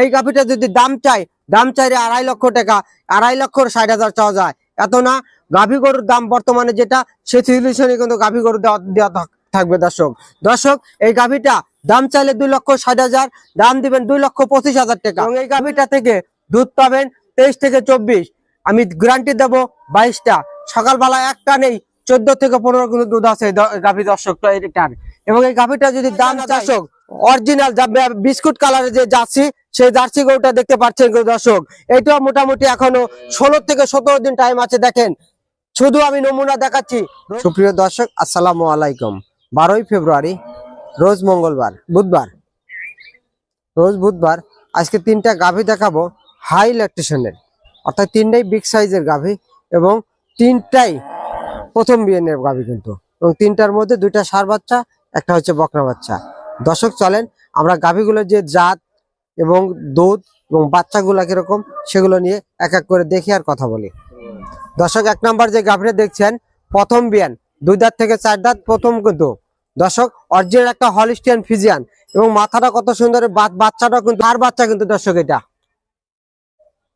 এই গাভিটা যদি দাম চাই, দাম চাইলে আড়াই লক্ষ টাকা, আড়াই লক্ষ ষাট হাজার চাওয়া যায়। এত না গাভী গরুর দাম বর্তমানে যেটা, সে সিচুয়েশনে কিন্তু গাভী গরু দেওয়া দেওয়া থাক- থাকবে দর্শক। দর্শক, এই গাভীটা দাম চাইলে দুই লক্ষ ষাট হাজার, দাম দিবেন দুই লক্ষ পঁচিশ হাজার টাকা। এবং এই গাভীটা থেকে দুধ পাবেন তেইশ থেকে চব্বিশ। আমি গ্যারান্টি দেবো বাইশটা। সকালবেলা একটা নেই চোদ্দ থেকে পনেরো কিলো দুধ আছে গাভী দর্শক এটার এবং এই গাভীটা যদি দাম দর্শক অরিজিনাল বিস্কুট কালারের যে জার্সি সেই জার্সি গরুটা দেখতে পাচ্ছেন দর্শক। এটাও মোটামুটি এখনও ষোলো থেকে সতেরো দিন টাইম আছে দেখেন। শুধু আমি নমুনা দেখাচ্ছি। সুপ্রিয় দর্শক আসসালামু আলাইকুম। বারোই ফেব্রুয়ারি রোজ মঙ্গলবার বুধবার। রোজ বুধবার আজকে তিনটা গাভী দেখাবো হাই ইলেকট্রিশনের অর্থাৎ তিনটাই বিগ সাইজের গাভী এবং তিনটাই প্রথম বিয়েনের গাভী কিন্তু। এবং তিনটার মধ্যে দুইটা সার বাচ্চা, একটা হচ্ছে বকনা বাচ্চা। দর্শক, চলেন আমরা গাভীগুলোর যে জাত এবং দুধ এবং বাচ্চাগুলো কীরকম সেগুলো নিয়ে এক এক করে দেখি আর কথা বলি। দর্শক, এক নাম্বার যে গাভীটা দেখছেন, প্রথম বিয়ান। দুই দাঁত থেকে চার দাঁত, প্রথম কিন্তু। দর্শক, অরিজিনাল একটা হলিস্টিয়ান ফিজিয়ান এবং মাথাটা কত সুন্দর বাচ্চাটা কিন্তু আর বাচ্চা কিন্তু দর্শক এটা।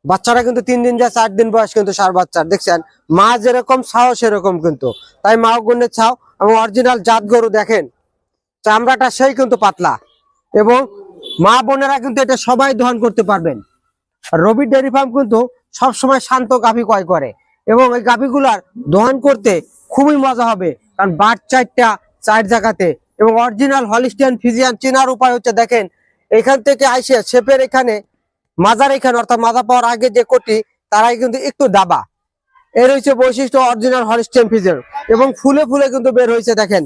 বাচ্চারা কিন্তু তিন দিন যায়, চার দিন বয়স কিন্তু সার বাচ্চার, দেখছেন? মা যেরকম ছাও, সেরকম কিন্তু। তাই মা গুণের ছাও এবং অরিজিনাল জাত গরু দেখেন, চামড়াটা সেই কিন্তু পাতলা। এবং মা বোনেরা কিন্তু এটা সবাই দহন করতে পারবেন। রবি ডেয়ারি ফার্ম কিন্তু সবসময় শান্ত গাভী ক্রয় করে এবং ওই গাভীগুলার দহন করতে খুবই মজা হবে, কারণ বাট চারটা, চার জায়গাতে এবং অরিজিনাল হলিস্টিয়ান ফিজিয়ান চেনার উপায় হচ্ছে দেখেন, এখান থেকে আইসে শেপের এখানে মাজার এখানে, অর্থাৎ মাজা পাওয়ার আগে যে কোটি, তারাই কিন্তু একটু দাবা। এর হচ্ছে বৈশিষ্ট্য অরিজিনাল হলিস্টিয়ান ফিজিয়ান এবং ফুলে ফুলে কিন্তু বের হয়েছে দেখেন।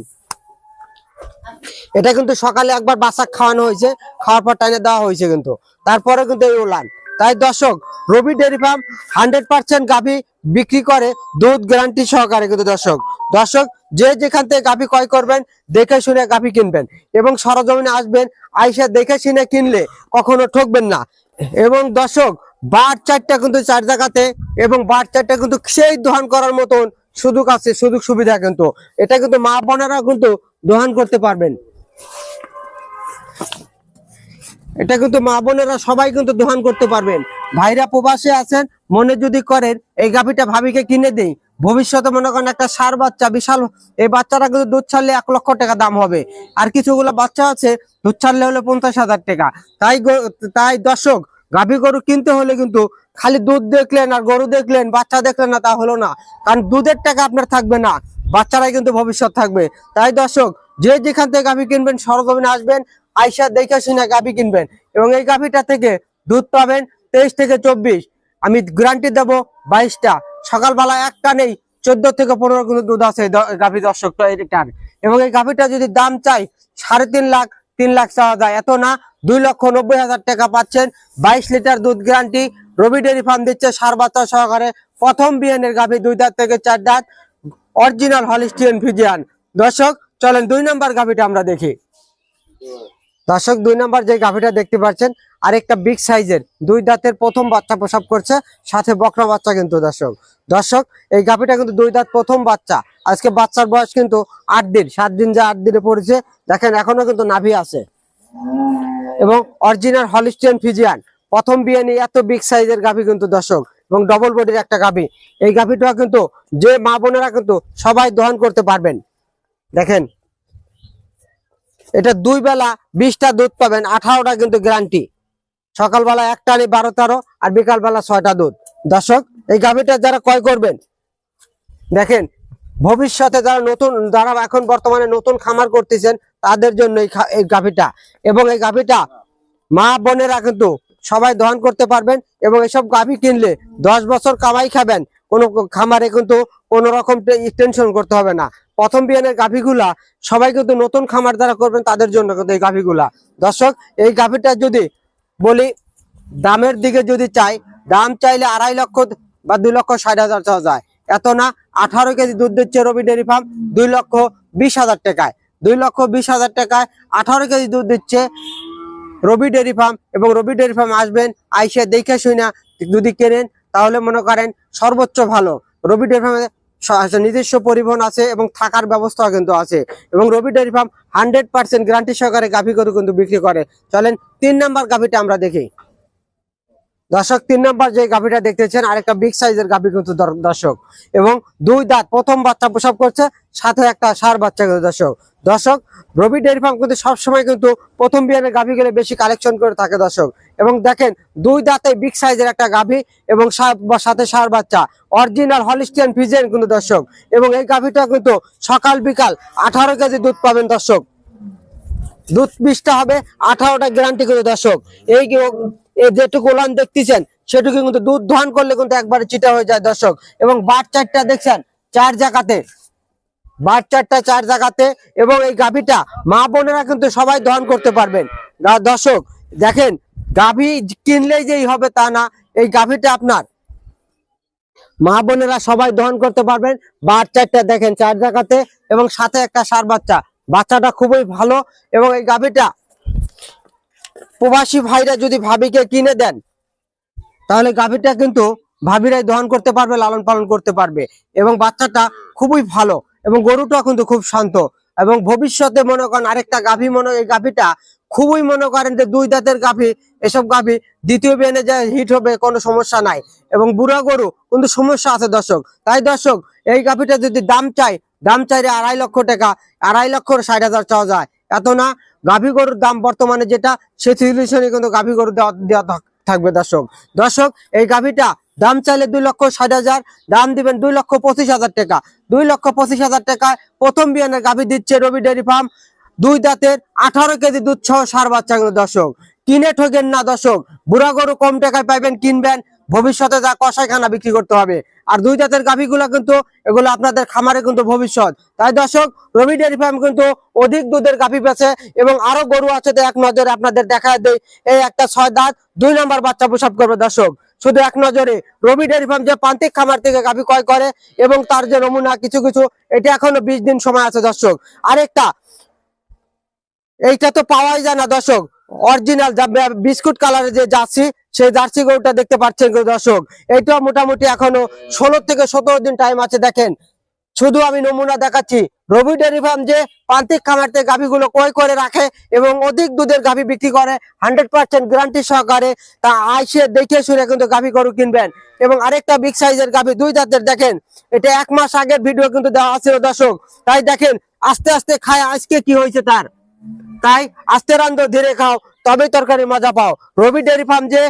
এটা কিন্তু সকালে একবার বাসা খাওয়ানো হয়েছে খাওয়ার পর টাইনে দেওয়া হয়েছে কিন্তু। তারপরে কিন্তু এই উলান। তাই দর্শক, Robi dairy farm hundred percent গাভী বিক্রি করে, দুধ গ্যারান্টি সহকারে কিন্তু দর্শক। দর্শক, যে যেখান থেকে গাভী ক্রয় করবেন, দেখে শুনে গাভী কিনবেন। এবং সরজমিনে আসবেন, আইসা দেখে শুনে কিনলে কখনো ঠকবেন না। এবং দর্শক, বার চারটা কিন্তু চার জায়গাতে এবং বার চারটা কিন্তু সেই দোহান করার মতন সুযোগ আছে, সুযোগ সুবিধা কিন্তু। এটা কিন্তু মা বোনেরা কিন্তু দোহান করতে পারবেন। এটা কিন্তু মা বোনেরা সবাই কিন্তু দোহান করতে পারবেন। ভাইরা প্রবাসে আছেন, মনে যদি করেন, এই গাভীটা ভাবিকে কিনে দেই। ভবিষ্যতে মনে করেন একটা সার বাচ্চা, বিশাল, এই বাচ্চাটা কিন্তু দুধ ছাড়লে এক লক্ষ টাকা দাম হবে। আর কিছুগুলো বাচ্চা আছে, দুধ ছাড়লে হলে পঞ্চাশ হাজার টাকা। তাই তাই দর্শক, গাভী গরু কিনতে হলে কিন্তু খালি দুধ দেখলেন আর গরু দেখলেন, বাচ্চা দেখলেন না তা হলো না। কারণ দুধের টাকা আপনার থাকবে না, বাচ্চারাই কিন্তু ভবিষ্যৎ থাকবে। তাই দর্শক, যে যেখান থেকে গাভী কিনবেন সরজমিনে আসবেন, আইসা দেখে শুনে গাভী কিনবেন। এবং এই গাভীটা থেকে দুধ পাবেন তেইশ থেকে চব্বিশ। আমি গ্যারান্টি দেবো বাইশটা। সকালবেলা একটা নেই, চোদ্দ থেকে পনেরো কিলো দুধ আছে গাভী দর্শক এটার এবং এই গাভীটা যদি দাম চাই, সাড়ে তিন লাখ তিন লাখ চাওয়া যায়। এত না, দুই লক্ষ নব্বই হাজার টাকা পাচ্ছেন। বাইশ লিটার দুধ গ্যারান্টি, রবি ডেরি ফার্ম দিচ্ছে সার বাচ্চা সহকারে। প্রথম বিয়ানের গাভী দুই দাঁত থেকে চার দাঁত। Original Holstein Friesian. দর্শক, চলেন দুই নম্বর গাভীটা আমরা দেখি। দর্শক, দুই নম্বর যে গাভীটা দেখতে পাচ্ছেন, আরেকটা বিগ সাইজের দুই দাঁতের প্রথম বাচ্চা প্রসব করছে, সাথে বকরা বাচ্চা কিন্তু দর্শক। দর্শক, এই গাভীটা কিন্তু দুই দাঁত প্রথম বাচ্চা। আজকে বাচ্চার বয়স কিন্তু আট দিন, সাত দিন যে আট দিনে পড়েছে, দেখেন এখনও কিন্তু নাভি আছে। এবং অরিজিনাল হলিস্টিয়ান ফিজিয়ান প্রথম বিয়ে নিয়ে এত বিগ সাইজের গাভী কিন্তু দর্শক, এবং ডবল বডির একটা গাভী। এই গাভীটা কিন্তু যে মা বোনেরা কিন্তু সবাই দহন করতে পারবেন। দেখেন এটা দুই বেলা বিশটা দুধ পাবেন, আঠারোটা কিন্তু গ্যারান্টি সকালবেলা একটা নেই বারো তেরো আর বিকাল বেলা ছয়টা দুধ। দর্শক, এই গাভীটা যারা ক্রয় করবেন, দেখেন, ভবিষ্যতে যারা নতুন, যারা এখন বর্তমানে নতুন খামার করতেছেন, তাদের জন্য এই গাভীটা। এবং এই গাভীটা মা বোনেরা কিন্তু সবাই দহন করতে পারবেন এবং এসব গাভী কিনলে দশ বছর কামাই খাবেন। কোনো খামারে কিন্তু কোনো রকম টেনশন করতে হবে না। প্রথম বিয়ানের গাভীগুলা সবাই কিন্তু নতুন খামার যারা করবেন তাদের জন্য কিন্তু এই গাভীগুলা। দর্শক, এই গাভীটা যদি বলি, দামের দিকে যদি চাই, দাম চাইলে আড়াই লক্ষ বা দুই লক্ষ ষাট হাজার চাওয়া যায়। এত না, আঠারো কেজি দুধ দিচ্ছে রবি ডেয়ারি ফার্ম, দুই লক্ষ বিশ হাজার টাকায়। দুই লক্ষ বিশ হাজার টাকায় আঠারো কেজি দুধ দিচ্ছে রবি ডেয়ারি ফার্ম এবং রবি ডেয়ারি ফার্ম আসবেন, আইসে দেখে শুনে যদি কেনেন, তাহলে মনে করেন সর্বোচ্চ ভালো। রবি ডেয়ারি ফার্মে নিজস্ব পরিবহন আছে এবং থাকার ব্যবস্থা কিন্তু আছে। এবং Robi dairy farm hundred percent guarantee সহকারে গাভী গরু কিন্তু বিক্রি করে। চলেন, তিন নাম্বার গাভীটা আমরা দেখি। দর্শক, তিন নম্বর যে গাভীটা দেখতেছেন, আরেকটা বিগ সাইজের গাভী কিন্তু দর্শক। এবং দুই দাঁত, প্রথম বাচ্চা প্রসব করছে, সাথে একটা সার বাচ্চা কিন্তু দর্শক। দর্শক, রবি ডেয়ারি ফার্ম কিন্তু সবসময় কিন্তু প্রথম বিয়ানের গাভীগুলো বেশি কালেকশন করে থাকে দর্শক। এবং দেখেন, দুই দাঁতে বিগ সাইজের একটা গাভী এবং সাথে সার বাচ্চা। অরিজিনাল হলিস্টিয়ান ফিজেন কিন্তু দর্শক। এবং এই গাভীটা কিন্তু সকাল বিকাল আঠারো কেজি দুধ পাবেন দর্শক। দুধ হবে, আঠারোটা গ্যারান্টি করে দর্শক। এই যেটুকু উলান দেখতেছেন, সেটুকু কিন্তু দুধ দহন করলে কিন্তু একবারে চিটা হয়ে যায় দর্শক। এবং বার চারটা দেখছেন, চার জায়গাতে। বার চারটা, চার জায়গাতে। এবং এই গাভীটা মা বোনেরা কিন্তু সবাই দহন করতে পারবেন। দর্শক, দেখেন, গাভী কিনলেই যেই হবে তা না, এই গাভীটা আপনার। মা বোনেরা সবাই দহন করতে পারবেন। বার চারটা দেখেন, চার জায়গাতে। এবং সাথে একটা সার বাচ্চা। বাচ্চাটা খুবই ভালো এবং এই গাভীটা প্রবাসী ভাইরা যদি ভাবিকে কিনে দেন, তাহলে গাভীটা কিন্তু ভাবিরাই দহন করতে পারবে, লালন পালন করতে পারবে এবং বাচ্চাটা খুবই ভালো এবং গরুটা কিন্তু খুব শান্ত এবং ভবিষ্যতে মনে করেন আরেকটা গাভী মনে এই গাভীটা খুবই মনে করেন যে দুই দাঁতের গাভী, এসব গাভী দ্বিতীয় বেনে যায় হিট হবে কোনো সমস্যা নাই। এবং বুড়া গরু কিন্তু সমস্যা আছে দর্শক। তাই দর্শক, এই গাভীটা যদি দাম চাই, দাম চাইলে আড়াই লক্ষ টাকা, আড়াই লক্ষ ষাট হাজার চাওয়া যায়। এত না, গাভী গরুর দাম বর্তমানে যেটা, সে সিচুয়েশনে কিন্তু গাভী গরু দেওয়া থাকবে দর্শক। দর্শক, এই গাভীটা দাম চাইলে দুই লক্ষ ষাট হাজার, দাম দিবেন দুই লক্ষ পঁচিশ হাজার টাকা। দুই লক্ষ পঁচিশ হাজার টাকায় প্রথম বিয়ানের গাভী দিচ্ছে রবি ডেয়ারি ফার্ম। দুই দাঁতের আঠারো কেজি দুধ সহ সার বাচ্চাগুলো দর্শক। কিনে ঠকেন না দর্শক। বুড়া গরু কম টাকায় পাইবেন, কিনবেন। ভবিষ্যতে যা কষাইখানা বিক্রি করতে হবে। আর দুই জাতের গাভীগুলো কিন্তু এগুলো আপনাদের খামারে কিন্তু ভবিষ্যৎ। তাই দর্শক, রবি ডেয়ারি ফার্ম কিন্তু অধিক দুধের গাভী বেছে এবং আরও গরু আছে এক নজরে আপনাদের দেখা দেয় এই একটা ছয় দাঁত, দুই নম্বর বাচ্চা প্রসব করবে দর্শক। শুধু এক নজরে, রবি ডেয়ারি ফার্ম যে প্রান্তিক খামার থেকে গাভী ক্রয় করে এবং তার যে নমুনা, কিছু কিছু, এটা এখনও বিশ দিন সময় আছে দর্শক। আরেকটা এইটা তো পাওয়াই যায় না, দর্শক। অরিজিনাল বিস্কুট কালারের যে জার্সি, সেই জার্সি গরুটা দেখতে পাচ্ছেন দর্শক। এইটা মোটামুটি এখনও ষোলো থেকে সতেরো দিন টাইম আছে, দেখেন। শুধু আমি নমুনা দেখাচ্ছি। রবি ডেয়ারি ফার্ম যে প্রান্তিক খামার থেকে গাভীগুলো ক্রয় করে রাখে এবং অধিক দুধের গাভী বিক্রি করে হান্ড্রেড পার্সেন্ট গ্যারান্টি সহকারে তা আইসে দেখে শুনে কিন্তু গাভী গরু কিনবেন। এবং আরেকটা বিগ সাইজের গাভী দুই দাঁতের দেখেন। এটা এক মাস আগের ভিডিও কিন্তু দেওয়া আছে দর্শক। তাই দেখেন, আস্তে আস্তে খায় আজকে কি হয়েছে তার? তাই আস্তে রান্ধো ধীরে খাও তবে তরকারি মজা পাও। রবি ডেয়ারি ফার্ম যে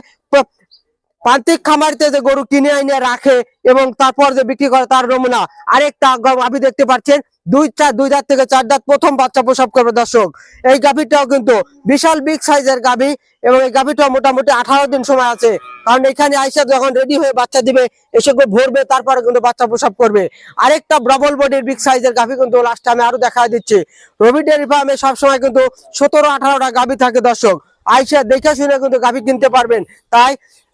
প্রান্তিক খামারিতে যে গরু কিনে আইনে রাখে এবং তারপর যে বিক্রি করে তার নমুনা, আরেকটা গাভী দেখতে পাচ্ছেন। দুই চার দুই দাঁত থেকে চার দাঁত প্রথম বাচ্চা প্রসব করবে দর্শক। এই গাভীটাও কিন্তু বিশাল বিগ সাইজের গাভী এবং এই গাভীটাও মোটামুটি আঠারো দিন সময় আছে। কারণ এখানে আইসা যখন রেডি হয়ে বাচ্চা দিবে, এসে গো ভরবে, তারপরে কিন্তু বাচ্চা প্রসব করবে। আরেকটা ডবল বডির বিগ সাইজের গাভী কিন্তু লাস্ট আমি আরও দেখা দিচ্ছি। রবি ডেয়ারি ফার্মে সবসময় কিন্তু সতেরো আঠারোটা গাভী থাকে দর্শক। আইসা দেখে শুনে কিন্তু গাভী কিনতে পারবেন। তাই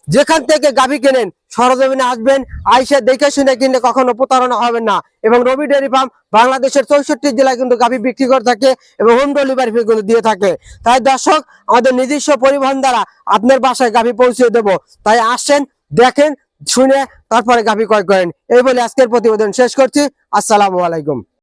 যেখান থেকে গাভী কেনেন, সরজমিনে আসবেন, আইসা দেখে শুনে কিনলে কখনো প্রতারণা হবে না। এবং রবি ডেয়ারি ফার্ম বাংলাদেশের চৌষট্টি জেলায় কিন্তু গাভী বিক্রি করে থাকে এবং হোম ডেলিভারি কিন্তু দিয়ে থাকে। তাই দর্শক, আমাদের নিজস্ব পরিবহন দ্বারা আপনার বাসায় গাভী পৌঁছে দেব। তাই আসেন, দেখেন, শুনে তারপরে গাভী ক্রয় করেন। এই বলে আজকের প্রতিবেদন শেষ করছি। আসসালামু আলাইকুম।